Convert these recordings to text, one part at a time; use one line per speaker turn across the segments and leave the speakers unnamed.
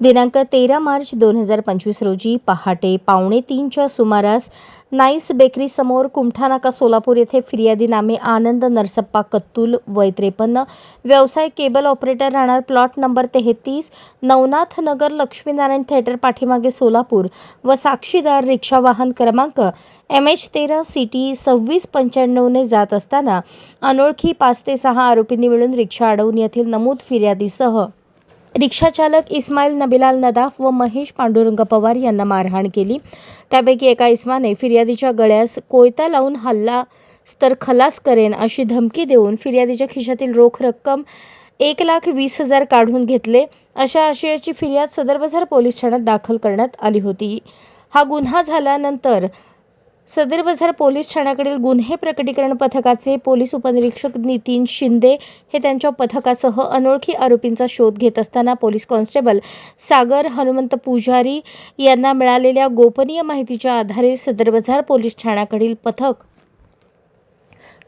दिनांक तेरा मार्च दोन हजार पंचवीस रोजी पहाटे पावणे तीनच्या सुमारास नाईस बेकरीसमोर कुमठानाका सोलापूर येथे फिर्यादी नामे आनंद नरसप्पा कत्तुल वय त्रेपन्न व्यवसाय केबल ऑपरेटर राहणार प्लॉट नंबर तेहतीस नवनाथ नगर लक्ष्मीनारायण थिएटर पाठीमागे सोलापूर व साक्षीदार रिक्षा वाहन क्रमांक एम एच तेरा सी टी सव्वीस पंच्याण्णवने जात असताना अनोळखी पाच ते सहा आरोपींनी मिळून रिक्षा अडवून येथील नमूद फिर्यादीसह रिक्षाचालक इस्माईल नबिलाल नदाफ व महेश पांडुरंग पवार यांना मारहाण केली. त्यापैकी एका इस्माने फिर्यादीच्या गळ्यास कोयता लावून हल्ला तर खलास करेन अशी धमकी देऊन फिर्यादीच्या खिशातील रोख रक्कम एक लाख वीस हजार काढून घेतले. अशा आशयाची फिर्याद सदर बाजार पोलीस ठाण्यात दाखल करण्यात आली होती. हा गुन्हा झाल्यानंतर सदर बाजार पोलीस ठाण्याकडील गुन्हे प्रकटीकरण पथकाचे पोलीस उपनिरीक्षक नितीन शिंदे हे त्यांच्या पथकासह अनोळखी आरोपींचा शोध घेत असताना पोलीस कॉन्स्टेबल सागर हनुमंत पुजारी यांना मिळालेल्या गोपनीय माहितीच्या आधारे सदर बाजार पोलीस ठाण्याकडील पथक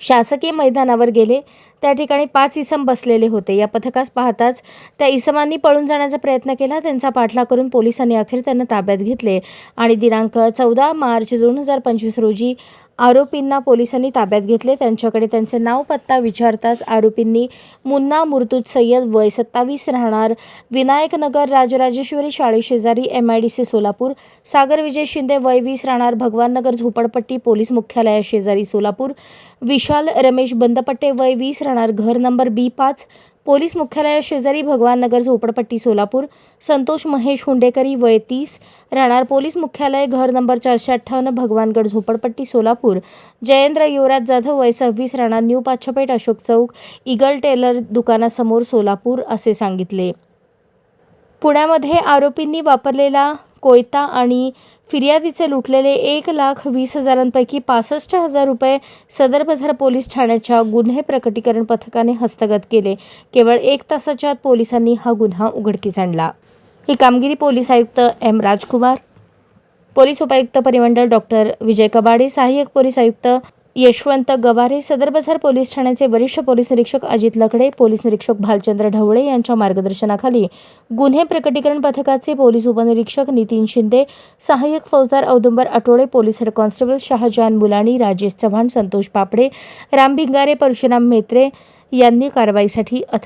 शासकीय मैदानावर गेले. त्या ठिकाणी पाच इसम बसलेले होते. या पथकास पाहताच त्या इसमांनी पळून जाण्याचा प्रयत्न केला. त्यांचा पाठलाग करून पोलिसांनी अखेर त्यांना ताब्यात घेतले. आणि दिनांक चौदा मार्च दोन हजार पंचवीस रोजी आरोपींना पोलिसांनी ताब्यात घेतले. त्यांच्याकडे त्यांचे नाव पत्ता विचारताच आरोपींनी मुन्ना मुर्तुज सय्यद वय सत्तावीस राहणार Vinayaknagar Rajrajeshwari शाळेशेजारी M I D C Solapur Sagar Vijay Shinde वय वीस राहणार भगवान नगर झोपडपट्टी पोलीस मुख्यालयाशेजारी सोलापूर विशाल रमेश बंदपट्टे वय वीस राहणार घर नंबर बी पाच पोलीस मुख्यालया शेजारी भगवान नगर झोपडपट्टी सोलापूर. संतोष महेश हुंडेकरी वय तीस राहणार. पोलीस मुख्यालय घर नंबर चारशे अठ्ठावन्न भगवानगड झोपडपट्टी सोलापूर. जयेंद्र युवराज जाधव वय सव्वीस राहणार. New Pachhapeth Ashok Chowk. Eagle tailor दुकानासमोर सोलापूर असे सांगितले. पुण्यामध्ये आरोपींनी वापरलेला कोयता आणि फिर्यादीचे लुटलेले एक लाख वीस हजारांपैकी पासष्ट हजार रुपये सदर बाजार पोलीस ठाण्याच्या गुन्हे प्रकटीकरण पथकाने हस्तगत केले. केवळ एक तासाच्या आत पोलिसांनी हा गुन्हा उघडकीस आणला. ही कामगिरी पोलीस आयुक्त एम राजकुमार पोलीस उपायुक्त परिमंडळ डॉक्टर विजय कबाडे सहाय्यक पोलीस आयुक्त यशवंत गवारे सदर बाजार पोलीस ठाण्याचे वरिष्ठ पोलीस निरीक्षक अजित लकडे पोलीस निरीक्षक भालचंद्र ढवळे यांच्या मार्गदर्शनाखाली गुन्हे प्रकटीकरण पथकाचे पोलीस उपनिरीक्षक नितीन शिंदे सहाय्यक फौजदार Audumbar Atole police head constable Shahajan Mulani Rajesh Chavan Santosh Papade Ram Bhingare Parshuram Metre यांनी कारवाईसाठी